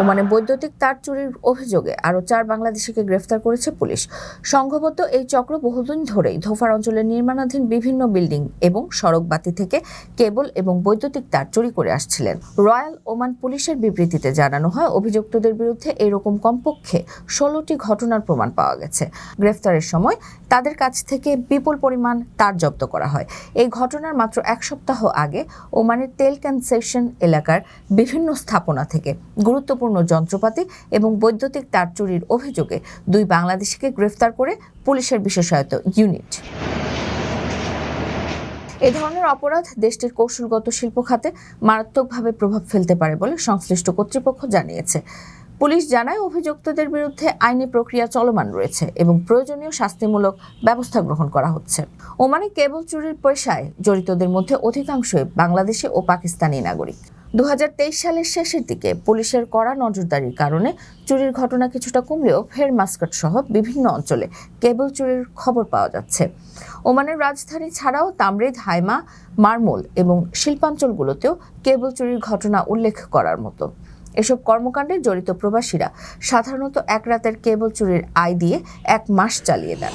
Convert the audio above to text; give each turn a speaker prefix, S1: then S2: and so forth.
S1: ওমানে বৈদ্যুতিক তার চুরির অভিযোগে আরও চার বাংলাদেশিকে গ্রেফতার করেছে পুলিশ। সংঘবদ্ধ এই চক্র বহুদিন ধরেই ধোফার অঞ্চলে নির্মাণাধীন বিভিন্ন বিল্ডিং এবং সড়ক বাতি থেকে কেবল এবং বৈদ্যুতিক তার চুরি করে আসছিলেন। রয়্যাল ওমান পুলিশের বিবৃতিতে জানানো হয়, অভিযুক্তদের বিরুদ্ধে এরকম কমপক্ষে ষোলোটি ঘটনার প্রমাণ পাওয়া গেছে। গ্রেফতারের সময় তাদের কাছ থেকে বিপুল পরিমাণ তার জব্দ করা হয়। এই ঘটনার মাত্র এক সপ্তাহ আগে ওমানের তেল কনসেশন এলাকার বিভিন্ন স্থাপনা থেকে গুরুত্বপূর্ণ যন্ত্রপাতি এবং বৈদ্যুতিক তার চুরির অভিযোগে দুই বাংলাদেশিকে গ্রেফতার করে পুলিশের বিশেষায়িত ইউনিট। এ ধরনের অপরাধ দেশটির কৌশলগত শিল্প খাতে মারাত্মকভাবে প্রভাব ফেলতে পারে বলে সংশ্লিষ্ট কর্তৃপক্ষ জানিয়েছে। পুলিশ জানায়, অভিযুক্তদের বিরুদ্ধে আইনি প্রক্রিয়া চলমান রয়েছে এবং প্রয়োজনীয় শাস্তিমূলক ব্যবস্থা গ্রহণ করা হচ্ছে। ওমানে কেবল চুরির পেশায় জড়িতদের মধ্যে অধিকাংশই বাংলাদেশি ও পাকিস্তানি নাগরিক। দু হাজার তেইশ সালের শেষের দিকে পুলিশের কড়া নজরদারির কারণে চুরির ঘটনা কিছুটা কমলেও ফের মাস্কাট সহ বিভিন্ন অঞ্চলে কেবল চুরির খবর পাওয়া যাচ্ছে। ওমানের রাজধানী ছাড়াও তামরেদ, হাইমা, মারমোল এবং শিল্পাঞ্চলগুলোতেও কেবল চুরির ঘটনা উল্লেখ করার মতো। এসব কর্মকাণ্ডে জড়িত প্রবাসীরা সাধারণত এক রাতের কেবল চুরির আয় দিয়ে এক মাস চালিয়ে দেন